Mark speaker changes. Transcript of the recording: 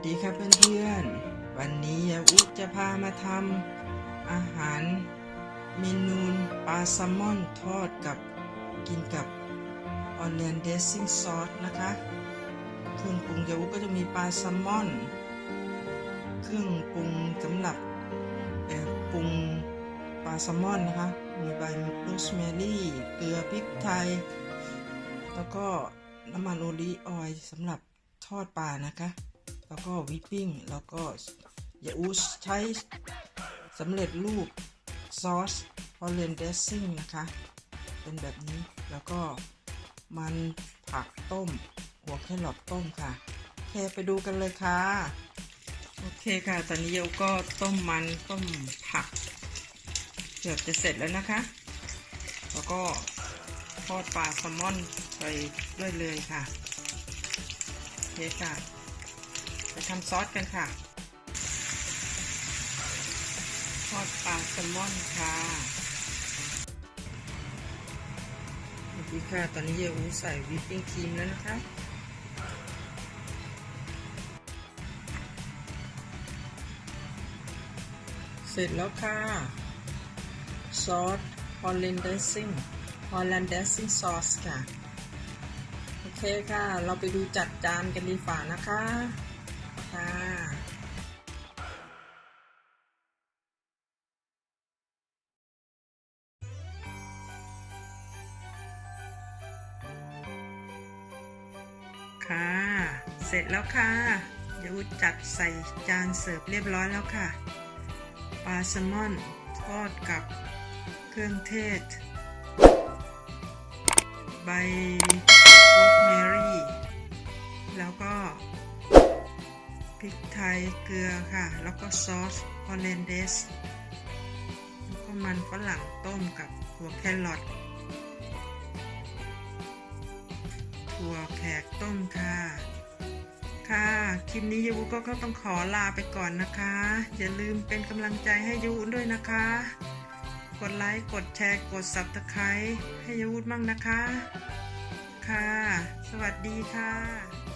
Speaker 1: วัสดีครับเพื่อนๆ วันนี้ยาอุจะพามาทำอาหารเมนูปลาแซลมอนทอดกับกินกับออนเลียนเดซซิ่งซอสนะคะเครื่องปรุงยาอุก็จะมีปลาแซลมอน เครื่องปรุงสำหรับปรุงปลาแซลมอนนะคะ มีใบโรสแมรี่เกลือพริกไทย แล้วก็น้ำมันโอลีออยสำหรับทอดปลานะคะ แล้วก็วิปปิ้ง แล้วก็ยาอูสใช้สำเร็จรูปซอสพอเลนเดซซิ่งนะคะ เป็นแบบนี้แล้วก็มันผักต้ม หัวแครอทต้มค่ะโอเคไปดูกันเลยค่ะ โอเคค่ะ ตอนนี้เยวก็ต้มมันต้มผัก เกือบจะเสร็จแล้วนะคะ แล้วก็ทอดปลาแซลมอนไปด้วยเลยค่ะโอเคค่ะ ไปทำซอสกันค่ะ ทอดปลาแซลมอนค่ะสวัสดีค่ะ ตอนนี้เยอูใส่วิปปิ้งครีมแล้วนะคะเสร็จแล้วค่ะ ซอสฮอลแลนเดซซิ่งฮอลแลนเดซซิ่งซอสค่ะ โอเคค่ะ เราไปดูจัดจานกันดีฝ่านะคะ ค่ะค่ะ เสร็จแล้วค่ะเดี๋ยวจัดใส่จานเสิร์ฟเรียบร้อยแล้วค่ะ ปลาแซลมอนทอดกับเครื่องเทศ ใบโรสแมรี่ แล้วก็ พริกไทยเกลือค่ะ แล้วก็ซอสฮอลแลนเดสแล้วก็มันฝรั่งต้มกับหัวแครอทถั่วแขกต้มค่ะ ค่ะ คลิปนี้ยูก็ก็ต้องขอลาไปก่อนนะคะ อย่าลืมเป็นกำลังใจให้ยูด้วยนะคะ กดไลค์ กดแชร์ กด Subscribe ให้ยูมั่งนะคะ ค่ะ สวัสดีค่ะ